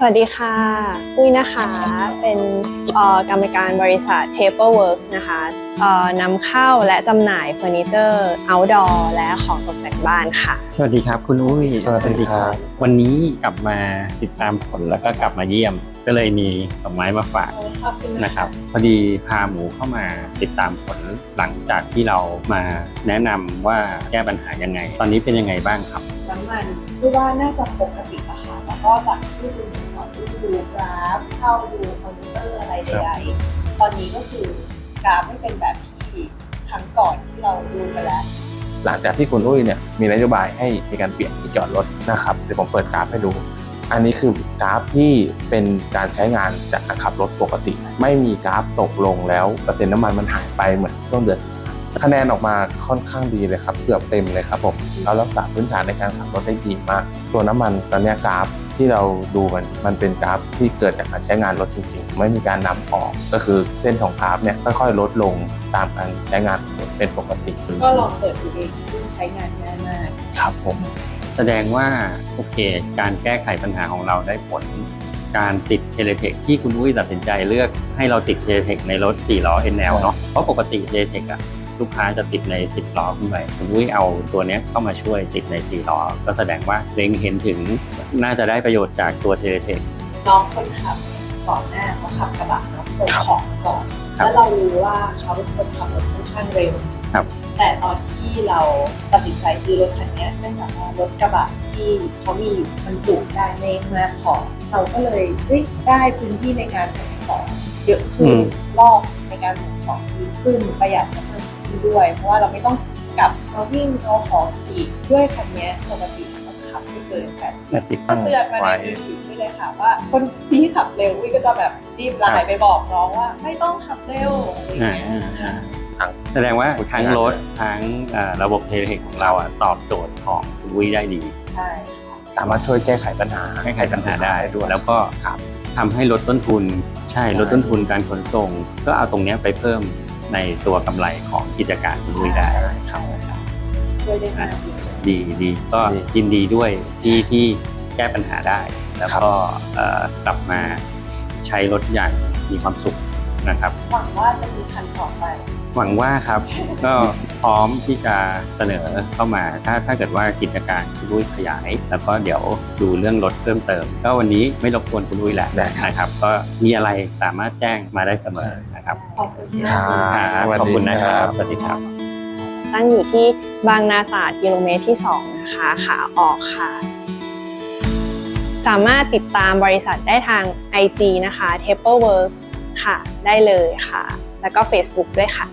สวัสดีค่ะอุ้ยนะคะ เป็นเอ่อกรรมการบริษัท Taperworks นะคะเอ่อนำเข้าและจำหน่ายเฟอร์นิเจอร์ outdoor และของตกแต่งบ้านค่ะ สวัสดีครับคุณอุ้ย สวัสดีครับ วันนี้กลับมาติดตามผลแล้วก็กลับมาเยี่ยม ก็เลยมีดอกไม้มาฝากนะครับ พอดีพาหมูเข้ามาติดตามผลหลังจากที่เรามาแนะนำว่าแก้ปัญหายังไง ตอนนี้เป็นยังไงบ้างครับน้ำมันคือว่าน่าจะปกติอะค่ะแล้วก็จากที่คุณ สอนที่ดูกราฟเข้าดูคอมพิวเตอร์อะไรใดๆตอนนี้ก็คือกราฟไม่เป็นแบบที่ครั้งก่อนที่เราดูไปแล้ว หลังจากที่คุณอุ้ยเนี่ยมีนโยบายให้มีการเปลี่ยนที่จอดรถนะครับเดี๋ยวผมเปิดกราฟให้ดู อันนี้คือกราฟที่เป็นการใช้งานจากการขับรถปกติ ไม่มีกราฟตกลงแล้วเปอร์เซ็นต์น้ำมันมันหายไปเหมือนช่วงเดือนสิงหาคะแนนออกมาค่อนข้างดีเลยครับ เกือบเต็มเลยครับผมเรารักษาพื้นฐานในการขับรถได้ดีมาก ตัวน้ำมันตอนเนี้ยกราฟ ที่เราดูมันมันเป็นกราฟที่เกิดจากการใช้งานรถจริงๆ ไม่มีการนำออก ก็คือเส้นของกราฟเนี่ยค่อยๆลดลงตามการใช้งานของรถเป็นปกติ ก็ลองเปิดดูเองซึ่งใช้งานง่ายมากครับผมแสดงว่าโอเค การแก้ไขปัญหาของเราได้ผล การติดเทเลเทคที่คุณอุ้ยตัดสินใจเลือกให้เราติดเทเลเทคในรถ4ล้อ NL เนาะเพราะปกติเทเลเทคอะ ลูกค้าจะติดใน 10 ล้อขึ้นไปคุณอุ้ยเอาตัวเนี้ยเข้ามาช่วยติดใน 4 ล้อ ก็แสดงว่าเล็งเห็นถึงน่าจะได้ประโยชน์จากตัวเทเลเทคน้องคนขับก่อนหน้าเขาขับกระบะเนาะส่งครับของก่อนครับแล้วเรารู้ว่าเขาเป็นคนขับรถค่อนข้างเร็วครับแต่ตอนที่เราตัดสินใจซื้อรถคันเนี้ยเนื่องจากว่ารถกระบะที่เขามีอยู่มันจุได้ไม่มากพอเราก็เลยเฮ้ยได้พื้นที่ในการส่งของเยอะขึ้นรอบในการส่งของดีขึ้นประหยัดน้ำมัน ด้วย เพราะว่าเราไม่ต้องกลับมาวิ่งเอาของอีกด้วยคันเนี้ยปกติมันขับไม่เกินแปดแปดสิบก็เตือนมาในมือถือไว้เลยค่ะว่า คนที่ขับเร็ววิก็จะแบบรีบไลน์ไปบอกน้องว่าไม่ต้องขับเร็วอะไรอย่างอ่าเงี้ยอ่าอ่าแสดงว่าทั้งรถทั้งเอ่อระบบเทเลเทคของเราอะตอบโจทย์ของคุณอุ้ยได้ดี ใช่ค่ะสามารถช่วยแก้ไขปัญหาแก้ไขปัญหาได้ด้วย แล้วก็ครับทำให้ลดต้นทุนใช่ใช่ลดต้นทุนการขนส่ง ก็เอาตรงเนี้ยไปเพิ่ม ในตัวกำไรของกิจการคุณลุยได้ครับช่วยได้มากจริงดีดีก็ดียินดีด้วยที่ที่แก้ปัญหาได้ แล้วก็เอ่อกลับมาใช้รถอย่างมีความสุข นะครับ หวังว่าจะมีคันต่อไป หวังว่าครับ ก็พร้อมที่จะเสนอเข้ามา ถ้าถ้าเกิดว่ากิจการคุณลุยขยาย แล้วก็เดี๋ยวดูเรื่องรถเพิ่มเติม ก็วันนี้ไม่รบกวนคุณลุยแหละได้ครับ นะครับ ก็มีอะไรสามารถแจ้งมาได้เสมอนะครับขอบคุณครัค่ะบครับสวัสดีขอบคุณนะครับครับ สวัสดีครับ ตั้งอยู่ที่บางนาตราดกิโลเมตรที่ 2 นะคะขาออกค่ะ สามารถติดตามบริษัทได้ทาง IG นะคะ Taperworks ค่ะ ได้เลยค่ะ แล้วก็ Facebook ด้วยค่ะ